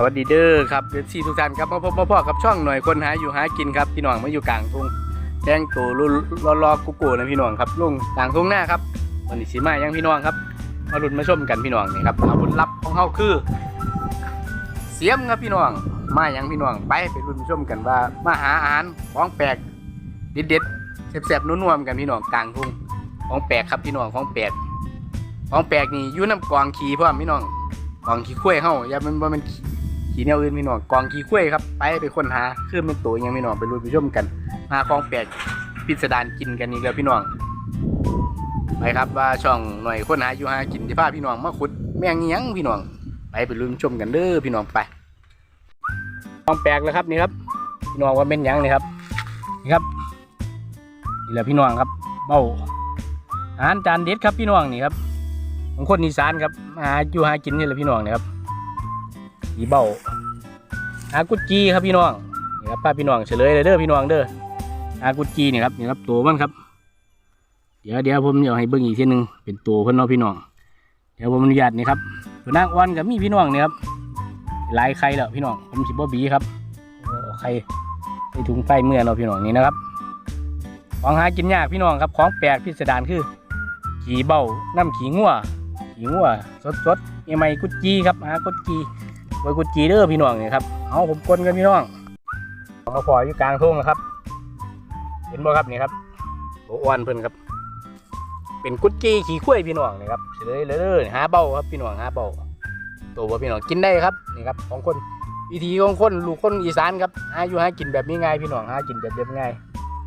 สวัสดีเด้อครับเอฟซีทุกท่านครับมาพบมาพ่อกับช่องหน่อยคนหาอยู่หากินครับพี่น้องมาอยู่กลางทุ่งแจ้งตัวรอรอกุกูนะพี่น้องครับลุงกลางทุ่งหน้าครับวันนี้สีมายังพี่น้องครับ มาลุ้นมาชมกันพี่น้องนี่ครับอาวุธลับของเขาคือ เสียมครับพี่น้องมายังพี่น้องไปไปลุ้นชมกันว่ามาหาอาหารของแปลกเด็ดๆแซ่บๆนุ่มๆกันพี่น้องกลางทุ่งของแปลกครับพี่น้องของแปลกของแปลกนี่ยู่น้ำกวางขี่พ่อพี่น้องกวางขี่ข้วยเฮาอย่ามันว่ามัน ขี่แนวอื่นพี่น้องกองขี้คุ้ยครับ ไปไปค้นหาคือเป็นตัวยังพี่น้องไปรู้ไปชมกัน หาของแปลกพิสดารกินกันอีกแล้วพี่น้องไปครับว่าช่องหน่อยค้นหาอยู่หากินที่พาพี่น้องมาขุดแมงเงี้ยงพี่น้อง ไปไปรู้ไปชมกันเด้อพี่น้องไปของแปลกแล้วครับนี่ครับพี่น้องว่าเป็นยังนี่ครับนี่ครับนี่แหละพี่น้องครับเบ้าอาหารจานเด็ดครับพี่น้องนี่ครับของคนอีสานครับหาอยู่หากินนี่แหละพี่น้องนี่ครับ สีเบาอากุจีครับพี่น้องนี่ครับป้าพี่น้องเฉลยเลยเด้อพี่น้องเด้ออากุจีนี่ครับนี่ครับตัวมันครับ เดี๋ยวเดี๋ยวผมจะให้เบิ่งอีกทีหนึงเป็นตัวเพิ่อนเนาะพี่น้อง เดี๋ยวผมอนุญาตนี่ครับตัวนางอ้วนกับมีพี่น้องนี่ครับหลายไข่แล้วพี่น้องผมสิบ่บีครับเอาไข่ใส่ถุงไฟเมื่อเนาพี่น้องนี่นะครับ ของหากินยากพี่น้องครับของแปลกพิสดารคือขี่เบ้าน้ำขี่งัวขี่งัวสดๆใหม่กุจีครับหากุจี ไว้กุดจีเด้อพี่น้องนี่ครับเอาผมกลนกันพี่น้องมาพออยู่กลางทุ่งนะครับ เห็นบ่ครับนี่ครับโอ้วนเพิ่นครับ เป็นกุดจีขี่ข้วยพี่น้องนี่ครับเลยเลยหาเบ้าครับพี่น้องหาเบ้าตัวว่าพี่น้องกินได้ครับนี่ครับของคนวิธีของคนลูกคนอีสานครับหาอยู่หากินแบบนี้ง่ายพี่น้องหากินแบบเรียบง่าย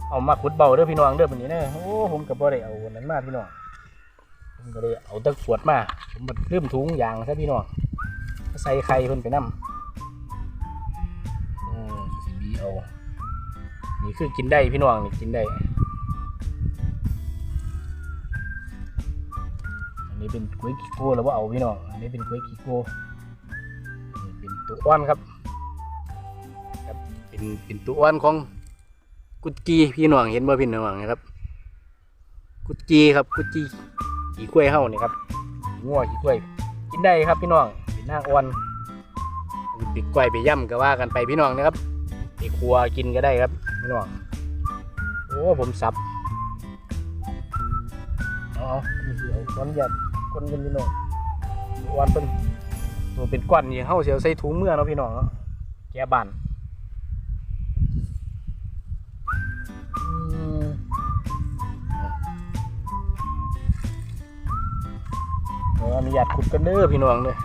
เอามาขุดเบ้าเด้อพี่น้องเด้อแบบนี้เด้อโอ้ผมกับบ่ได้เอาอันนั้นมาพี่น้องผมก็เลยเอาตะขวดมาผมมันลืมถุงยางซะพี่น้อง ใส่ไข่เพิ่นไปนำอืมสิบีเอานี่คือกินได้พี่น้องนี่กินได้อันนี้เป็นกล้วยขี้โก้แล้วว่าเอาพี่น้องอันนี้เป็นกล้วยขี้โก้นี่เป็นตัวอ้วนครับครับเป็นเป็นตัวอ้วนของกุดจีพี่น้องเห็นบ่พี่น้องนะครับ กุดจีครับกุดจีขี้กล้วยเฮานี่ครับงัวขี้กล้วย กินได้ครับพี่น้อง เป็นนางอ้วนปิดก้อยไปย่ำก็ว่ากันไปพี่น้องนะครับไปครัวกินก็ได้ครับพี่น้องโอ้ผมสับเอาเอานี่คือเอาก้อนหยัดก้อนกันพี่น้องอ้วนเป็นตัวเป็นก้อนนี่เฮาเสียวใส่ถุงเมื่อเนาะพี่น้องเนาะแกบานอืมขออนุญาตขุดกันเด้อพี่น้องเด้อ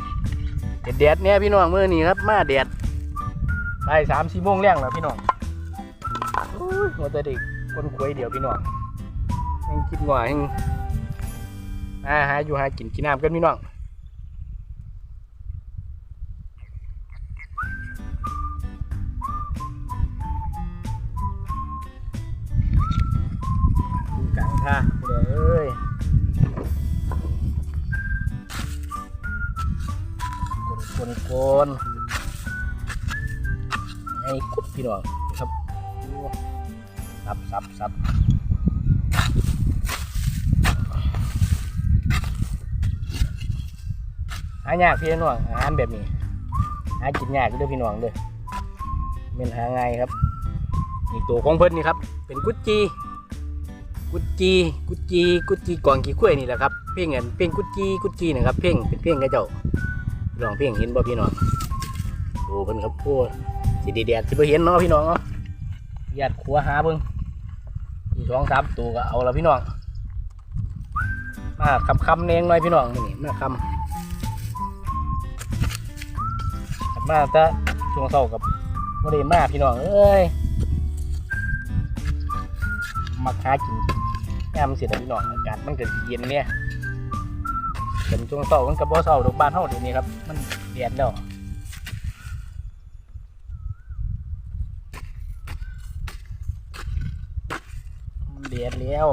แดดเนี่ยพี่น้องมือนี้ครับ มาแดดไปสามสี่โมงแรงแล้วพี่น้องโอ้ยหัวแต่เดิกคนคุยเดียวพี่น้องยังคิดว่ายังหาหาอยู่หากินกินน้ำกันพี่น้อง นกนไอ้คุดพี่น้องครับสับสับสับหายากพี่น้องอาหารแบบนี้หากินยากเด้อพี่น้องเด้อเป็นหาง่ายครับนี่ตัวของเพิ่นนี่ครับ เป็นกุดจีกุดจีกุดจีกุดจีกวางขี้ข้วนี่แหละครับเพ่งเงินเพ่งกุดจีกุดจีนะครับเพ่งเป็นเพ่งกระเจ้า ลองเพียงเห็นบ่พี่น้องดูเพิ่นครับพูดสีแดดสิบ่เห็นเนาะพี่น้องเนาะญาติขัวหาเบิ่งอีสองสามตัวก็เอาละพี่น้องมาคำคำเนงหน่อยพี่น้องนี่มาคำมาแต่ช่วงเช้ากับบ่ได้มาพี่น้องเอ้ยมาหากินยามเสียพี่น้องอากาศมันเก็เย็นเนี่ย เป็นช่วงเสาร์มันกับบ่เสาร์ดอกบ้านเฮาเดี๋ยวนี้ครับ มันเปลี่ยนแล้วมันเปลี่ยนแล้ว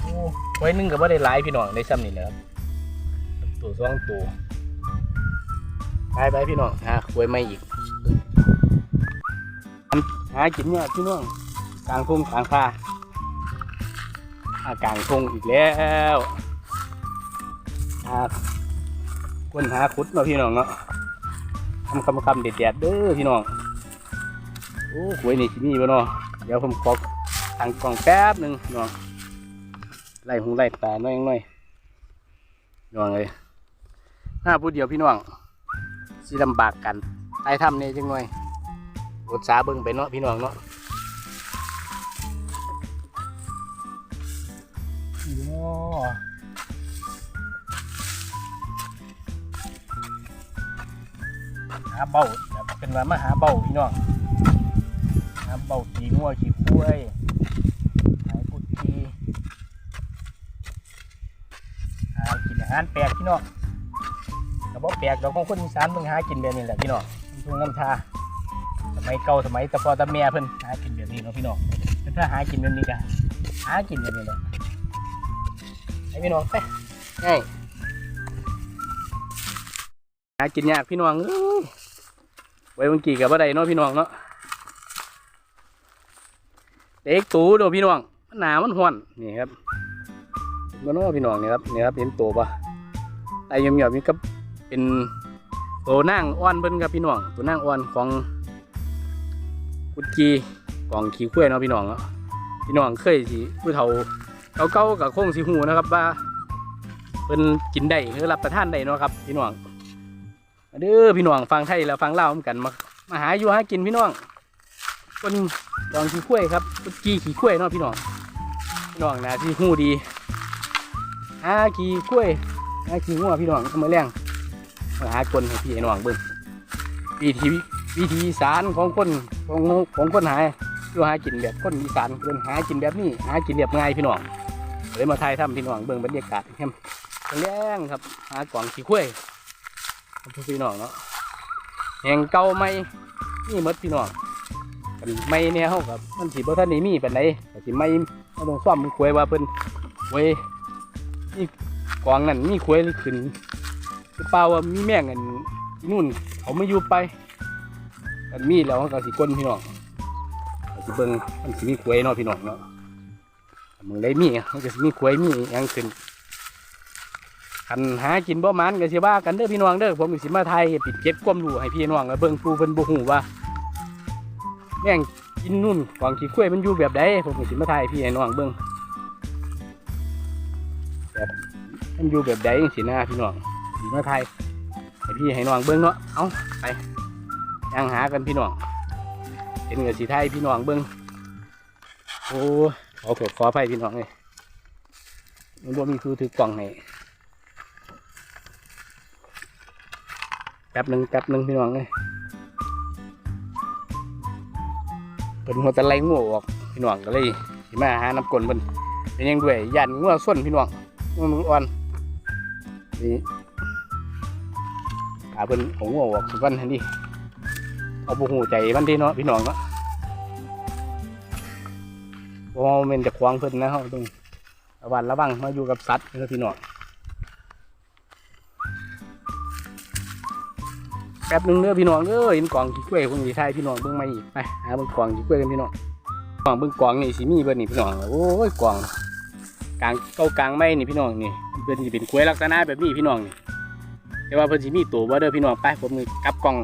โอ้ไว้นึ่งก็บ่ได้หลายพี่น้องได้ซ้ำนี่แหละครับตัวสองตัวไปไปพี่น้องหาไว้ไม่อีก หากินเนี่ยพี่น้องกลางทุ่งกลางป่าอากลางทงอีกแล้วหาคนหาคุดเนาะพี่น้องเนาะทำคำคำๆเด็ดๆเด้อพี่น้องโอ้หวยนี่สิมีบ่เนาะเดี๋ยวผมขอทางกล่องแป๊บหนึ่งน้องไล่หูไล่ตาหน่อยหน่อยน้องเลยหน้าพูดเดียวพี่น้องสิลำบากกันไอ้ทำเนี่ยจังหน่อย อดสาเบิ่งไปเนาะพี่น้องเนาะหาเบ้าเป็นว่ามาหาเบ้าพี่น้องหาเบ้าขี่งัวขี่คุ้ยหากุดขี่หากินอาหารแปลกพี่น้องแต่บ่แปลกดอกของคนอีสานเพิ่งหากินแบบนี้แหละพี่น้องทุ่งน้ำชา มัยเก่าสมัยตะพอตะเมียเพิ่นหากินแบบนี้เนาะพี่น้องถ้าหากินแบบนี้ก็หากินแบบนี้แหละไอ้พี่น้องไปไงหากินยากพี่น้องเอ้ยไว้เมื่อกี้กับว่าใดเนาะพี่น้องเนาะเด็กตูเดูพี่น้องมันหนามันห้วนนี่ครับมันเนาะพี่น้องนี่ครับนี่ครับเห็นตัวปะไอ้ยมหยอบนี่ก็เป็นตัวนั่งอ้อนเพิ่นครับพี่น้องตัวนั่งอ้อนของ กุดกีกล่องขี้ข้วยเนาะพี่น้องเนาะพี่น้องเคยสิผู้เฒ่าเขาเก้ากับโค้งสีหูนะครับว่าเป็นกินได้หรือรับประทานได้เนาะครับ พี่น้องเด้อพี่น้องฟังไทยแล้วฟังเล่าเหมือนกันมามาหาอยู่หากินพี่น้องคนลองขี้ข้วยครับกุดกีขี้ข้วยเนาะพี่น้องพี่น้องนะที่หูดีหาขี้ข้วยหาขี้งัวพี่น้องเอามแรงมาหากลให้พี่น้องเบิ่งวิธี วิธีสารของคนของของคนหาอยู่หากินแบบคนอีสานเพิ่นหากินแบบนี้หากินแบบง่ายพี่น้องเลยมาถ่ายทำพี่น้องเบิ่งบรรยากาศแฮมแรงครับหากล่องขี้ข้วยพี่น้องเนาะแหงเก่าไหมนี่มดพี่น้องกันไม่เนี่ยเฮากับมันสิบ่ทันได้มีปานใดก็สิไม่เฮาต้องซ่อมมันควยว่าเพิ่นเว้ยนี่กองนั่นมีควยขึ้นเปล่าว่ามีแม่งอันนู่นเขาไม่อยู่ไป กันมีแล้วก็สิก้นพี่น้องสิเบิ่งมันสิมีกล้วยเนาะพี่น้องเนาะมึงได้มีมันก็สิมีกล้วยมียังขึ้นคันหากินบ่หมันก็สิว่ากันเด้อพี่น้องเด้อผมสิมาไทยปิดเก็บความรู้ให้พี่น้องแล้วเบิ่งปูเพิ่นบ่ฮู้ว่าแม่งกินนู่นกวางขี้กล้วยมันอยู่แบบใดผมสิมาไทยพี่ให้น้องเบิ่งแบบมันอยู่แบบใดจังซี่นะพี่น้องสิมาไทยให้พี่ให้น้องเบิ่งเนาะเอ้าไป ยังหากันพี่น้องเห็นกับสีไทยพี่น้องเบิ้งโอ้ขอโทษขออภัยพี่น้องเลยมันบ่มีคือถือกล่องให้แป๊บหนึ่งแป๊บหนึ่งพี่น้องเลยเป็นหัวตะไลงัวออกพี่น้องก็เลยสิมาหาน้ำกลนเพิ่นเป็นยังด้วยยันงัวส้นพี่น้องงัวมืออ่อนนี่หาเพิ่นของงัวออกสุวรรณนที เอาบุหูใจมันที่เนาะพี่น้องเนาะว่ามันจะควางเพิ่นนะเขาต้องระวังระวังมาอยู่กับสัตว์เด้อพี่น้องแป๊บนึงเด้อพี่น้องเด้อเห็นกล่องขี้กล้วยคนสีไทยพี่น้องเบิ่งมาอีกไปหาเบิ่งกล่องขี้กล้วยกันพี่น้องกล่องเบิ่งกล่องนี่สิมีเบิ่นี่พี่น้องโอ้ยกล่องกลางเก้ากลางไม้นี่พี่น้องนี่เพิ่นสิเป็นกล้วยลักษณะแบบนี้พี่น้องนี่แต่ว่าเพิ่นสิมีตัวบ่เด้อพี่น้องไปผมนี่กลับกล่อง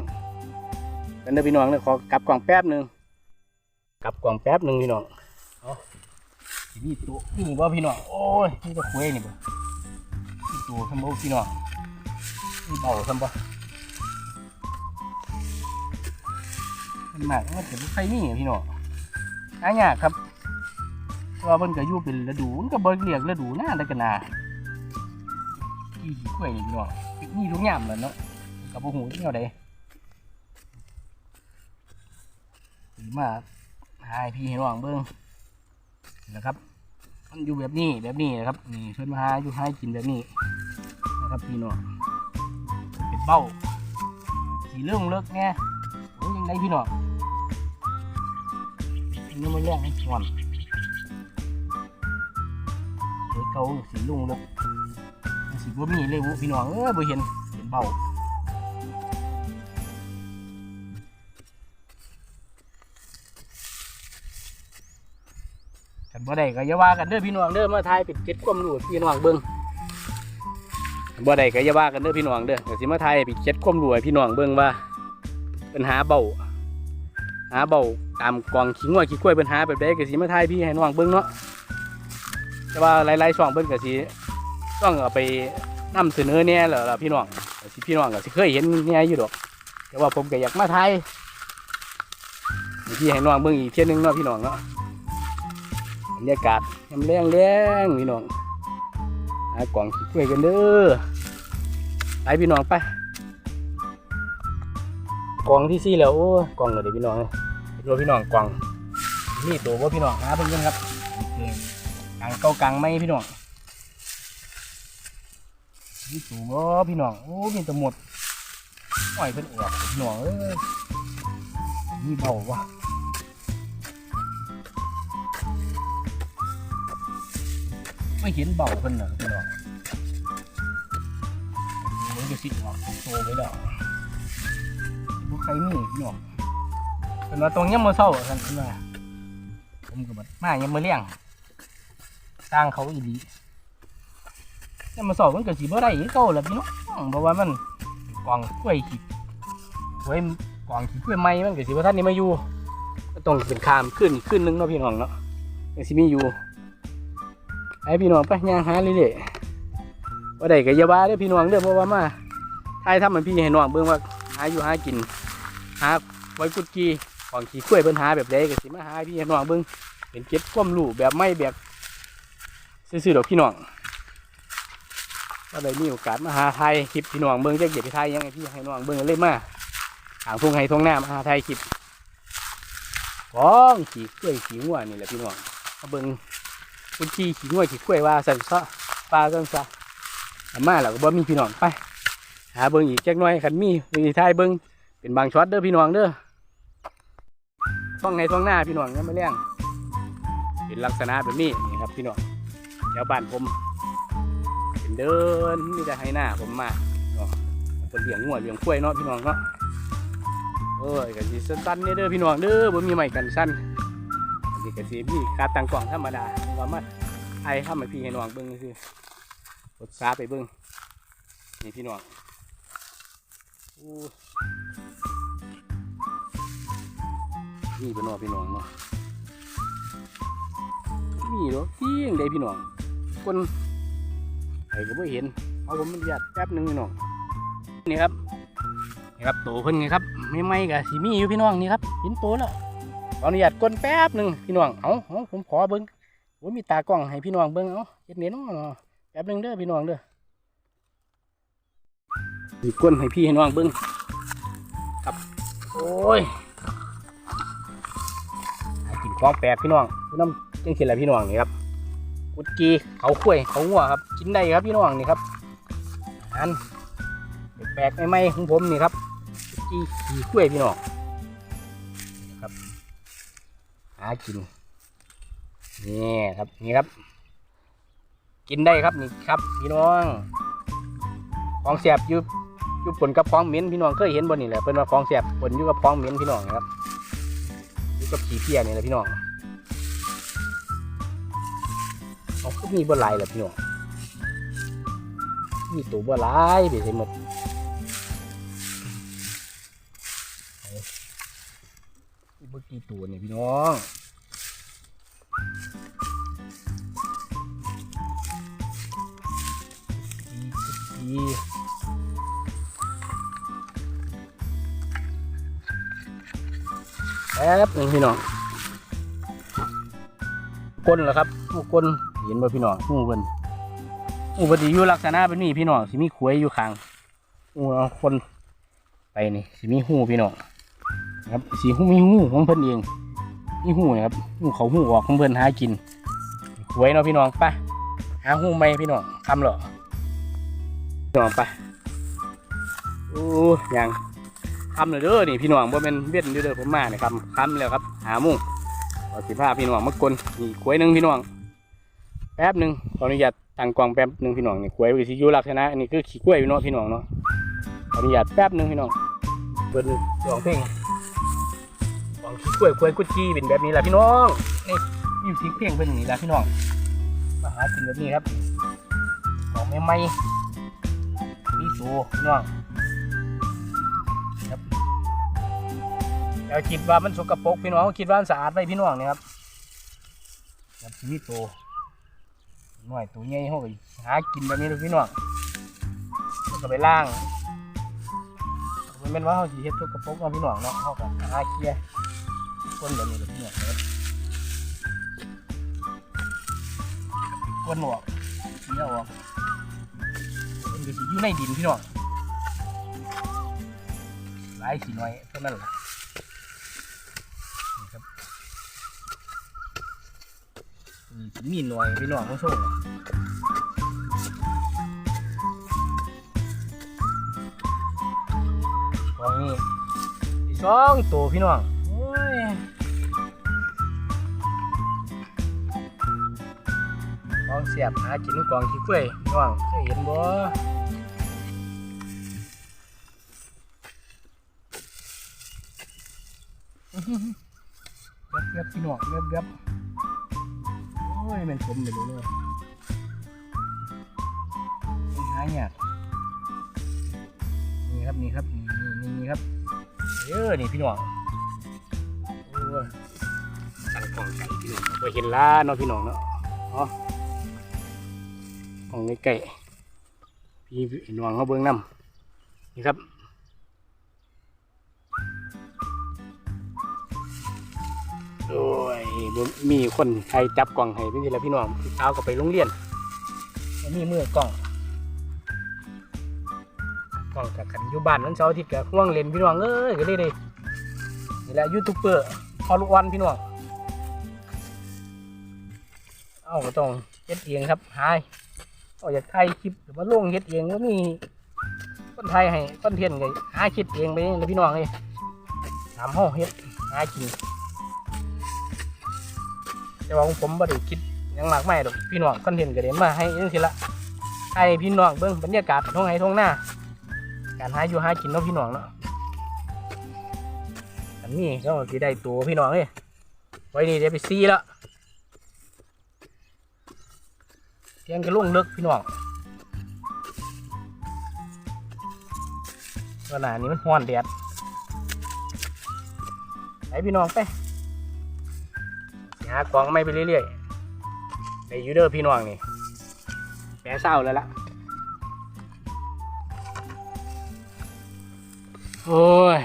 กันเด้อพี่น้องเด้อขอกลับกล่องแป๊บหนึ่งกลับกล่องแป๊บหนึ่งพี่น้องเอาสิมีตัวนี่บ่พี่น้องโอ้ยนี่จะคุยนี่บ่มีตัวทำบ่พี่น้องนี่เบาทำบ่มันมากมันจะใครมีอพี่น้องหายากครับเราะว่าเพิ่นก็อยู่เป็นฤดูมันก็บ่เรียกฤดูหน้าแต่กันนาที่ขี้กล้วยนี่พี่น้องนี่ทุกยามแหล้วเนาะก็บ่ฮู้แนวใด สีมาหายพี่ให้น้องเบิ้งนะครับ มันอยู่แบบนี้แบบนี้นะครับนี่เพิ่นมาหาอยู่ให้กินแบบนี้นะครับพี่น้องเป็นเบ้าสีเรื่องเลิกแง่โอ้ยยังไงพี่น้องนี่มันแรงให้ก่อนเดี๋ยวเขาสีลุงเลิกสีบ่มีเลยวุพี่น้องเออบ่เห็นเป็นเบ้า บ่ได้ก็อย่าว่ากันเด้อพี่น้องเด้อมาทายเป็นเก็ดความรู้พี่น้องเบิ่งบ่ได้ก็อย่าว่ากันเด้อพี่น้องเด้อเดี๋ยวสิมาทายเป็นเก็ดความรู้ให้พี่น้องเบิ่งว่าปัญหาเบาหาเบาตามกองขี้งัวขี้กล้วยปัญหาแบบใดก็สิมาทายพี่ให้น้องเบิ่งเนาะแต่ว่าหลายๆช่องเบิ่งก็สิต้องเอาไปนำเสนอแหน่แหละล่ะพี่น้องสิพี่น้องก็สิเคยเห็นแหน่อยู่ดอก แต่ว่าผมก็อยากมาทายพี่ให้น้องเบิ่งอีกเที่ยหนึงเนาะพี่น้องเนาะ บรรยากาศยามแรงแรงพี่น้องหากล่องขี้กล้วยกันเด้อไปพี่น้องไปกล่องที่สี่แล้วโอ้กล่องเลยเดี๋ยวพี่น้องเลยดูพี่น้องกล่องนี่ตัวว่าพี่น้องหาเพิ่งกันครับกลางเก้ากลางไม่พี่น้องนี่ตัวว่าพี่น้องโอ้มีแตะหมดอ้อยเพิ่นออกพี่น้องเอ้ยนี่เบาวะ ไม่เห็นเบาขึ้นเหรอพี่น้องมันจะสิออกโตไปแล้วบุใครมีพี่น้องเป็นว่าตรงนี้ยามมือเศร้ากันขึ้นมาผมก็บัดมาเนี้ยมมือเลี้ยงสร้างเขาอีดีเนี้ยามมือเศร้ามันก็สีบ่ได้อีกเก่าแหละพี่น้องเพราะว่ามันกองกล้วยขี้กล้วยกองขี้กล้วยไม้มันเก็สีว่าท่านนี้มาอยู่ต้องเป็นคามขึ้นขึ้นนึงเนาะพี่น้องเนาะยังสิมีอยู่ ไอพี่น้องไปย่างหาเรื่อยๆว่าได้ก็อย่าว่าเด้อพี่น้องเด้อเพราะว่ามาทายทำเหมันพี่ให้น้องเบิ่งว่าหาอยู่หากิน หาไว้กุดกีของขี้กล้วยเพิ่นหาแบบใดก็สิมาหาพี่ให้น้องเบิ่งเป็นเก็บความรู้แบบไม่แบบซื่อๆดอกพี่น้องก็ได้มีโอกาสมาหาไทยคลิปพี่น้องเบิ่งจะเก็บไปไทยยังไงพี่ให้น้องเบิ่งเลยมาทางทุ่งไห้ทุ่งนามาหาไทยคลิปของขี้กล้วยขี้งัวนี่แหละพี่น้องมาเบิ่ง คุณขี่ขี่ง่วยขี่กล้วยว่าสันซะปลาสันซะอมาแล้วก็บ่มีพี่น้องไป หาเบิ่งอีกจักหน่อยคันมีวิธีทายเบิ่งเป็นบางช็อตเด้อพี่น้องเด้อท้องในท้องหน้าพี่น้องยังไม่เลี้ยงเป็นลักษณะแบบนี้นี่ครับพี่น้องแถวบ้านผมเป็นเดินมีแต่ให้หน้าผมมาเนาะเป็นเลี้ยงงัวเลี้ยงกล้วยเนาะพี่น้องเนาะเอ้ยกันสั้นๆนี่เด้อพี่น้องเด้อบ่มีไม้กันสั้น นนี้ก็สิมีการตั้งกล่องธรรมดาว่ามาไอ้ข้ามพี่ให้น้องเบิ้งซื่อกดซาไปเบิ้งนี่พี่น้องนี่เป็นน้องพี่น้องเนาะมีเหรอพี่ยังได้พี่น้อง คนใครก็ไม่เห็นเอาผมมันหยัดแป๊บหนึงพี่น้องนี่ครับนี่ครับโตเพิ่นไงครับไม่ไม่กับสีมีอยู่พี่น้องนี่ครับเห็นโตแล้ว ขออนุญาตกดแป๊บหนึ่งพี่น้องเอาเอาผมขอเบิ้งผมมีตากล้องให้พี่น้องเบิ้งเอาเฮ็ดเน้นเนาะแป๊บหนึ่งเด้อพี่น้องเด้อสิก้นให้พี่ให้น้องเบิ้งครับโอ้ยหากินของแปลกพี่น้องพี่น้องจังสิแหละไรพี่น้องนี่ครับกุดกีเขาข้วยเขางัวครับกินได้ครับพี่น้องนี่ครับอาหารแปลกๆใหม่ๆของผมนี่ครับกุดกีขี่ข้วยพี่น้อง หากินนี่ครับนี่ครับ กินได้ครับนี่ครับพี่น้องของเสียบยู่อยู่ปนกับของเหม็นพี่น้องเคยเห็นบนนี่แหละเป็นว่าของเสียบปนยู่กับของเหม็นพี่น้องนะครับยู่กับขี้เพี้ยนี่แหละพี่น้องเอาก็มีบ่หลายแหละพี่น้องมีตัวบ่หลายไปใส่หมด กี่ตัวนี่พี่น้องดีแป๊บหนึ่งพี่น้องก้นเหรอครับหูก้นเห็นบ่พี่น้องหูเพิ่นหูเพิ่นสิอยู่ลักษณะแบบนี้พี่น้องสิมีขวยอยู่ข้างหูเอาคนไปนี่สิมีหูพี่น้อง ครับสิหูมีหูของเพิ่อนเองมีหูนะครับหูเขาหูออกของเพิ่อนหากินขวยเนาะพี่น้องไปหาหูใหมพี่น้องทำเหรอพี่น้องไปโอ้ยังคำเลยเด้อนี่พี่น้องบ่เป็นเวียดเด้อผมมาเนี่ยคำคำแล้วครับ หาหมุ่งขอสิพาพี่น้องมากลนี่ขวยหนึ่งพี่น้องแป๊บหนึ่งขออนุญาตตั้งกล้องแป๊บหนึ่งพี่น้องนี่ขวยวิสิยุลักษณะอันนี้คือขี้กล้วยพี่น้องพี่น้องเนาะขออนุญาตแป๊บหนึ่งพี่น้องเปิดร้องเพลงของขี้ กล้วยกวยกุดจี้เป็นแบบนี้แหละพี่น้องนี่มิวสิกเพลงเป็นอย่างนี้แหละพี่น้องมาหากินแบบนี้ครับของใหม่ๆมีสูพี่น้องครับแล้วคิดว่ามันสกปรกพี่น้องคิดว่ามันสะอาดไปพี่น้องเนี่ยครับครับมีโตวหน่อยตัวใหญ่เขาก็หากินแบบนี้เลยพี่น้องก็ไปล่างมันเป็นว่าเขาสีเฮ็ดสกกระปรกเนาพี่น้องเนาะเขาก็หาเคลียร์ คนแบบนี้เลยพี่น้องครับกวนหนวกเสียออกมันก็สิอยู่ในดินพี่น้องหลายสีน้อยเท่านั้นแหละนี่ครับมีหน่วยพี่น้องมาส่งกองนี้สองตัวพี่น้อง ยกองเสียบหากินกองขี้กล้วยน้องเคยเห็นบ่เบียบเบียบพี่น้องเบียบเบียบโอ้ยมันผมไปเลยเลยมันหายากนี่ครับนี่ครับนี่นี่นี่ครับเออนี่พี่น้อง โอ้ยตั้งกล่องไก่พี่น้องไปเห็นล้าเนาะพี่น้องเนาะอ๋อของใกล้ๆพี่น้องเขาเบิ้งน้ำนี่ครับโอ้ยบ่มีคนใครจับกล่องให้เป็นทีละพี่น้องพี่สาวก็ไปโรงเรียนอันนี้มือกล่องกล่องกับขันอยู่บ้านนั้นเสาร์อาทิตย์กับห่วงเล่นพี่น้องเอ้ยก็เลยเลยนี่แหละยูทูบเบอร์พ อลูกวันพี่น้องเอาก็ต้องเฮ็ดเองครับหายก็อยากถ่ายคลิปหรือว่าลงเฮ็ดเองก็มีคนไทยให้คนเทียนไงหาคิดเองไปนี่นะพี่น้องเลยถามห้องเฮ็ดหากินแต่ว่าของผมบ่ได้คิดยังมากไมายดอกพี่น้องคอนเทนต์ก็ได้มาให้จังซี่ละให้พี่น้องเบิ่งบรรยากาศท้องไห้ท้องหน้าการหาอยู่หากินเนาะพี่น้องเนาะ นนี้ก็สิได้ตัวพี่น้องเลยไว้นี่เดี๋ยวไปซีแล้วเทียงกระลุ่งเลิกพี่น้องขนาดนี้มันห้อนแดดไปพี่น้องไปหากองไม่ไปเรื่อยๆในยูเดอร์พี่น้องนี่แปะเศร้าแล้วล่ะ โอ้ย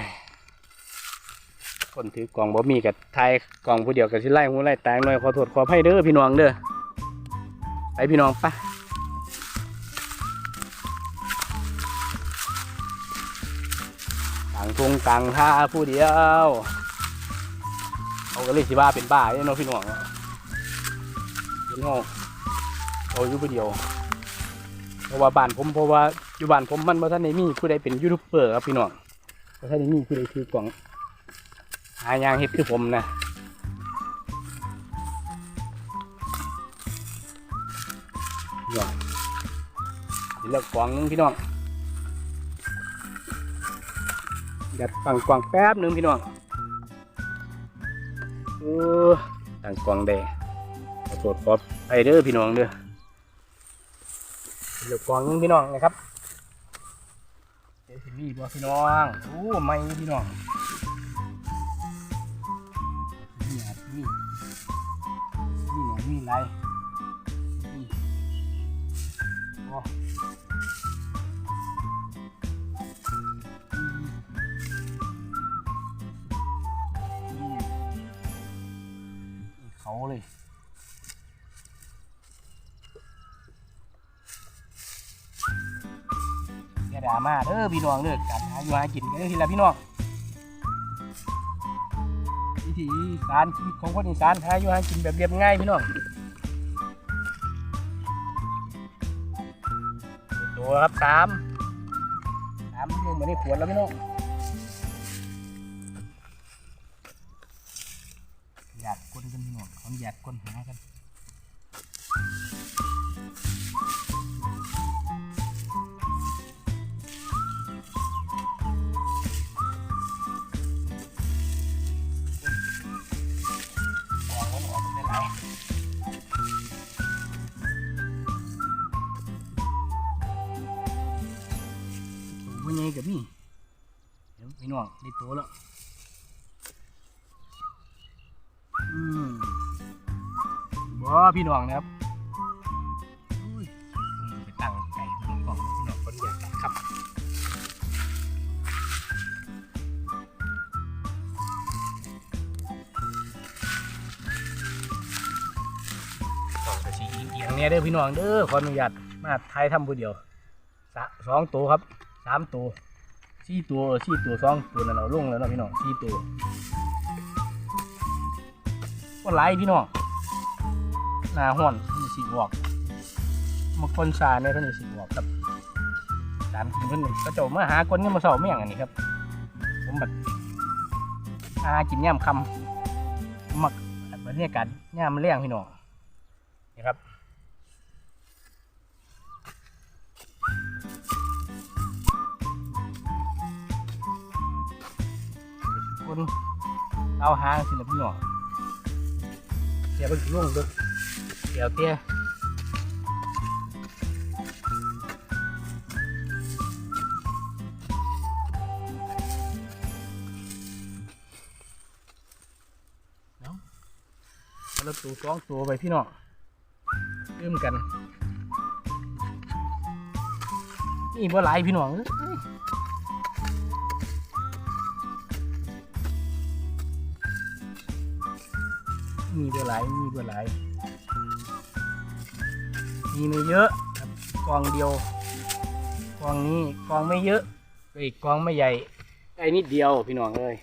คนถือกล่องบ่มีกับไทยกล่องผู้เดียวกับสิไล่หูไล่แตงหน่อยขอโทษขออภัยเด้อพี่น้องเด้อไปพี่น้องปะกลางทงกลางท่าผู้เดียวเขาก็เลยสิบ้าเป็นบ้าเนาะพี่น้องเนาะเห็นเขาเขาอยู่ผู้เดียวเพราะว่าบ้านผมเพราะว่าอยู่บ้านผมมันบ่ท่านได้มีผู้ใดเป็นยูทูบเบอร์ครับพี่น้องบ่ท่านได้มีผู้ใดถือกล่องายางเฮ็ดคือผมนะพี่น้องเล้วกวางหนึงพี่น้องยัดฟังกวางแป๊บหนึงพี่น้องโอ้ต่างกวางแดงขอโทษขอไปเด้อพี่น้องเด้อเห็นแล้วกวางหนึงพี่น้องนะครับเดี๋ยวสิมีบ่พี่น้องโอ้ไม่พี่น้อง อย่าด่ามาเด้อพี่น้องเด้อการหาอยู่หากินกันเด้อทีละพี่น้องวิธีการชีวิตของคนอีสานหาอยู่หากินแบบเรียบง่ายพี่น้องตัวครับสามสามอยู่เหมือนในขวดแล้วพี่น้องอยากคนกันพี่น้องเขาอยากคนหากัน พี่น้องได้ตัวแล้วอืมบ่พี่น้องนะครับอุ้ยไปตั้งไก่พี่น้องของพี่น้องคนอยากครับต้องกระชีเอียงเนี่ยเด้อพี่น้องเด้อขออนุญาตมาไทยทำผู้เดียวสองตัวครับสามตัว สี่ตัวสี่ตัวสองตัวนั่นเราลงแล้วเนาะพี่น้องสี่ตัวก็ไล่พี่น้องหน้าห้อนมันสีออกมาคนซาเนี่ยเพิ่นจะสีออกครับตามกินเพิ่นนี่ก็จะมาหาคนเนี่ยามาเสาไม่อย่างอันนี้ครับ ผมแบบหากินย่ำคำมักบรรยากาศย่ำแรงพี่น้องนี่ครับ นเอาหาสิละพี่น้องเสียเป็นล่วงด้วยเดี๋ยวเตี้ยเนาะเราตัวสองตัวไปพี่น้องเริ่มกัน นี่บ่หลายพี่น้อง มีเบอร์หลายมีเบอร์หลายมีไม่เยอะครับกองเดียว กองนี้กองไม่เยอะอ้ยกองไม่ใหญ่ได้นิดเดียวพี่น้องเลย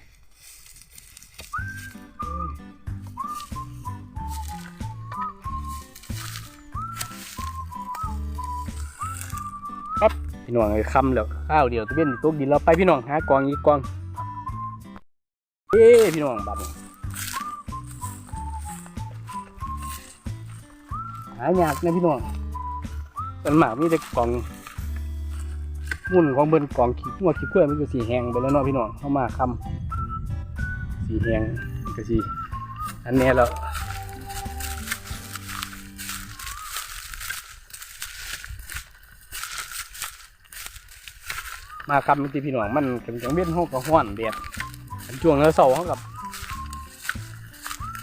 ครับพี่น้องเลยคำแล้วข้าวเดียวตะเวนตกดินเราไปพี่น้องหากองอีกกองเอ้พี่น้องบัดนี้ายากนะพี่น้องส่วนมากมีแต่กล่องมุ่นของเบิ้นกล่องขี้หัวขี้กล้วยมันก็สีแหงไปแล้วเนาะพี่น้องเข้ามาคำสีแหงก็สีอันนี้แล้วมาคำมันตีพี่น้องมันกำลังเบี้ยนห้องกับห้อนเดียดอันช่วงแล้วเสาเขากับ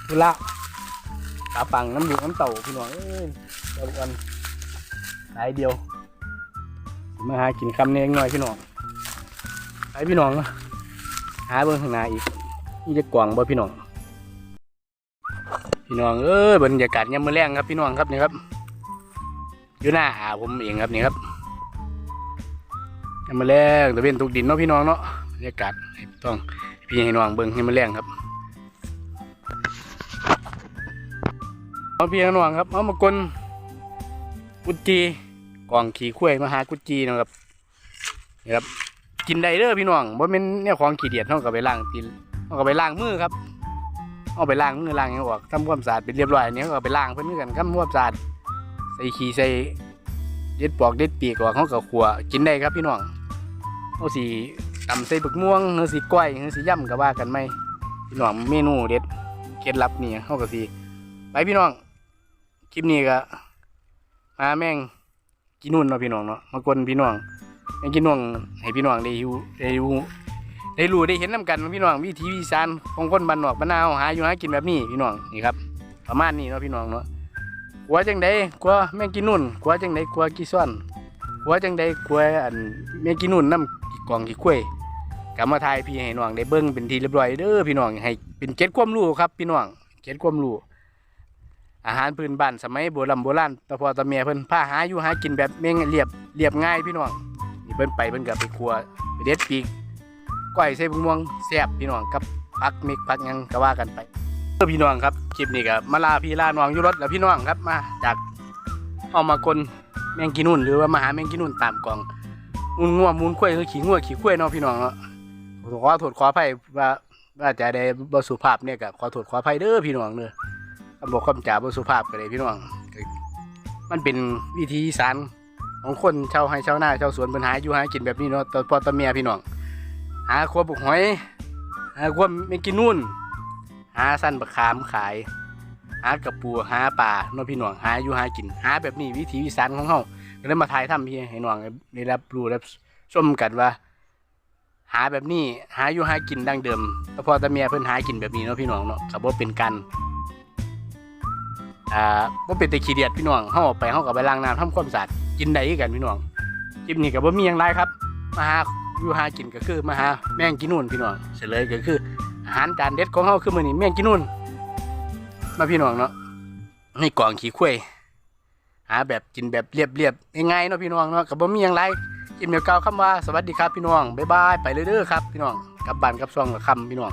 ธุระ ตาปังน้ำดูน้ำเต่าพี่น้องเอ้ยเดียวกันสายเดียว มาหากินคำเนี้หน่อยพี่น้องไปพี่น้องหาเบิ่งข้างหน้าอีกนี่จะกว่างบ่พี่น้อง พี่น้องเอ้ยบรรยากาศยามมื้อแรงครับพี่น้องครับนี่ครับอยู่หน้าหาผมเองครับนี่ครับยามมื้อแรงตะเวนตกดินเนาะพี่น้องเนาะบรรยากาศต้องพี่ให้น้องเบิ่งให้มื้อแรงครับ เอาพี่น้องครับเอามากลกุจีกล่องขี่ข้วยมาหากุจีนะครับนี่ครับกินได้เด้อพี่น้องบ่แม่นเนี่ยของขี้เดียดเฮาก็ไปล้างตีนเฮาก็ไปล้างมือครับ เอาไปล้างมือล้างหยังออกทำความสะอาดเป็นเรียบร้อยอันนี้เขาก็ไปล้างเพิ่อนกันทำความสะอาดใส่ขี้ใส่เด็ดปอกเด็ดปีกออกเฮาก็ขัวกินได้ครับพี่น้องเฮาสิตำใส่บักม่วงเฮาสิก้อยเฮาสิย่ำก็ว่ากันไหมพี่น้องเมนูเด็ดเคล็ดลับนี่เฮาก็สิไปพี่น้อง คลิปนี้ก็มาแม่งกินนุ่นเนาะพี่น้องเนาะมากวนพี่น้องแม่งกินนุ่นให้พี่น้องได้อยู่ได้ดูได้รู้ได้เห็นน้กันพี่น้องวิถีอีสานของคนบ้านนอกบ้านนาหาอยู่หากินแบบนี้พี่น้องนี่ครับประมาณนี้เนาะพี่น้องเนาะกลัวจังใดกลัวแม่งกินนุ่นกลัวจังใดกลัวกี่ซ้อนกลัวจังใดกลัวอันแม่งกินนุ่นน้ำกี่กล่องกี่กล้วยกลับมาทายพี่ให้น้องได้เบิ้งเป็นทีเรียบร้อยเด้อพี่น้องให้เป็นเก็ดความรู้ครับพี่น้องเก็ดความรู้ อาหารพื้นบ้านสมัยโบราณโบราณตะพอตะเมียเพิ่นพาหาอยู่หากินแบบเมงเรียบเรียบง่ายพี่น้องนี่เพิ่นไปเพิ่นก็ไปครัวไปเด็ดปีกก้อยใส่บุ้งม่วงแซ่บพี่น้องกับผักเมกผักยังก็ว่ากันไปเออพี่น้องครับคลิปนี้ก็มาลาพี่ลาน้องอยู่รถแล้วพี่น้องครับมาจากเอามากลแมงกินนุ่นหรือว่ามาหาแมงกินนุ่นตามกล่องมูลงัวมูลข้วยคือขี้งัวขี้ข้วยเนาะพี่น้องเนาะขอโทษขออภัยว่าว่าจะได้บ่สุภาพเนี่ยก็ขอโทษขออภัยเด้อพี่น้องเด้อ คำบอกคำจ่าบสุภาพกันเลยพี่น้อง มันเป็นวิธีสารของคนชาวไร่ชาวนาชาวสวนปัญหาอยู่หากินแบบนี้เนาะตอนพอตอนเมียพี่น้องหาขวบุกหอยหาขวบไม่กินนู่น หาสั้นบักขามขาย หากระปูหาปลาเนาะพี่น้องหาอยู่หากินหาแบบนี้วิถีอีสานของเฮาก็เลยมาถ่ายทำพี่ให้น้องได้รับรู้รับชมกันว่า หาแบบนี้หาอยู่หากินดังเดิมแต่พอแตาเมียเพิ่นหากินแบบนี้เนาะพี่น้องเนาะก็บ่เป็นกัน อ่าบ่เป็นแต่ขี้เดียดพี่น้องเฮาออกไปเฮาก็ไปล้างน้ำทำความสะอาดกินได้คือกันพี่น้องคลิปนี้ก็บ่มีหยังหลายครับ มาหาอยู่หากินก็คือมาหาแมงกินนู่นพี่น้องเฉลยก็คืออาหารจานเด็ดของเฮาคือมื้อนี้แมงกินนู่นมาพี่น้องเนาะนี่กล่องขี้ข้วยหาแบบกินแบบเรียบๆง่ายๆเนาะพี่น้องเนาะก็บ่มีหยังหลายคลิปเดียวเก่าคำว่าสวัสดีครับพี่น้องบ๊ายบายไปเรื่อยๆครับพี่น้องกลับบ้านกลับช่องกับคำพี่น้อง